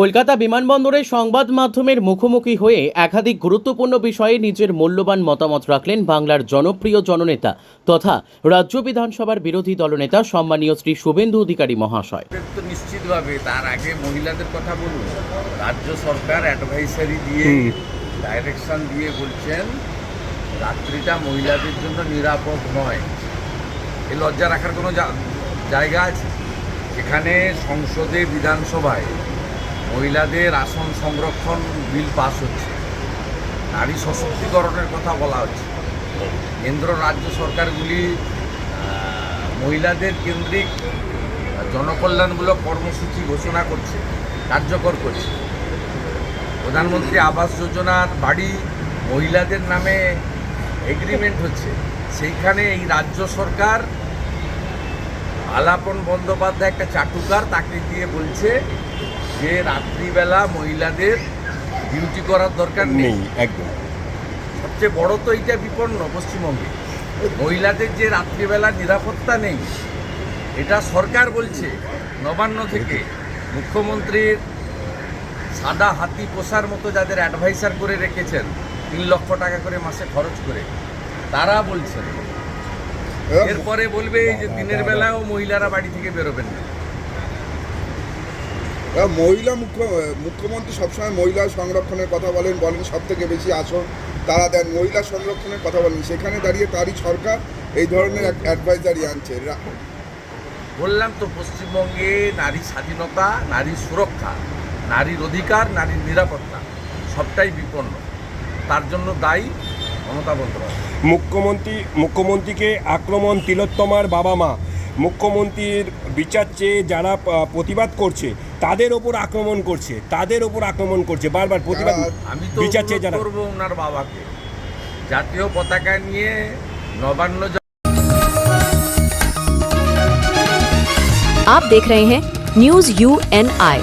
কলকাতা বিমানবন্দরে সংবাদ মাধ্যমের মুখোমুখি হয়ে একাধিক গুরুত্বপূর্ণ বিষয়ে নিজের মূল্যবান মতামত রাখলেন বাংলার জনপ্রিয় জননেতা তথা রাজ্য বিধানসভার বিরোধী দলনেতা সম্মানীয় শ্রী শুভেন্দু অধিকারী মহাশয়। তো নিশ্চিতভাবে তার আগে মহিলাদের কথা বলুন। রাজ্য সরকার অ্যাডভাইসারি দিয়ে ডাইরেকশন দিয়ে বলছেন রাত্রিটা মহিলাদের জন্য নিরাপদ নয়। এ লজ্জা রাখার কোনো জায়গা আছে? এখানে সংসদে বিধানসভায় মহিলাদের আসন সংরক্ষণ বিল পাস হচ্ছে। নারী সশক্তিকরণের কথা বলা হচ্ছে। কেন্দ্র রাজ্য সরকারগুলি মহিলাদের কেন্দ্রিক জনকল্যাণমূলক কর্মসূচি ঘোষণা করছে, কার্যকর করছে। প্রধানমন্ত্রী আবাস যোজনার বাড়ি মহিলাদের নামে এগ্রিমেন্ট হচ্ছে। সেইখানে এই রাজ্য সরকার আলাপন বন্দ্যোপাধ্যায় একটা চাটুকার তাকে দিয়ে বলছে যে রাত্রিবেলা মহিলাদের ডিউটি করার দরকার নেই। একদম। সবচেয়ে বড় তো এইটা বিপন্ন পশ্চিমবঙ্গে। মহিলাদের যে রাত্রিবেলা নিরাপত্তা নেই এটা সরকার বলছে নবান্ন থেকে। মুখ্যমন্ত্রীর সাদা হাতি পোষার মতো যাদের অ্যাডভাইসার করে রেখেছেন তিন লক্ষ টাকা করে মাসে খরচ করে তারা বলছেন। এরপরে বলবে এই যে দিনের বেলাও মহিলারা বাড়ি থেকে বেরোবেন না। মহিলা মুখ্য মুখ্যমন্ত্রী সবসময় মহিলা সংরক্ষণের কথা বলেন বলেন সব থেকে বেশি আসন তারা দেন। মহিলা সংরক্ষণের কথা বলেন। সেখানে দাঁড়িয়ে তারই সরকার এই ধরনের এক অ্যাডভাইজারি আনছে। বললাম তো পশ্চিমবঙ্গে নারী স্বাধীনতা নারী সুরক্ষা নারীর অধিকার নারীর নিরাপত্তা সবটাই বিপন্ন। তার জন্য দায়ী মমতা বন্দ্যোপাধ্যায়। মুখ্যমন্ত্রী মুখ্যমন্ত্রীকে আক্রমণ তিলোত্তমার বাবা মা। মুখ্যমন্ত্রীর বিচার চেয়ে যারা প্রতিবাদ করছে তাদের ওপর আক্রমণ করছে তাদের ওপর আক্রমণ করছে বারবার প্রতিবাদ আমি তো বিচার চেয়ে অনুরোধ যারা করবো ওনার বাবাকে জাতীয় পতাকা নিয়ে নবান্ন आप देख रहे हैं न्यूज यू एन आई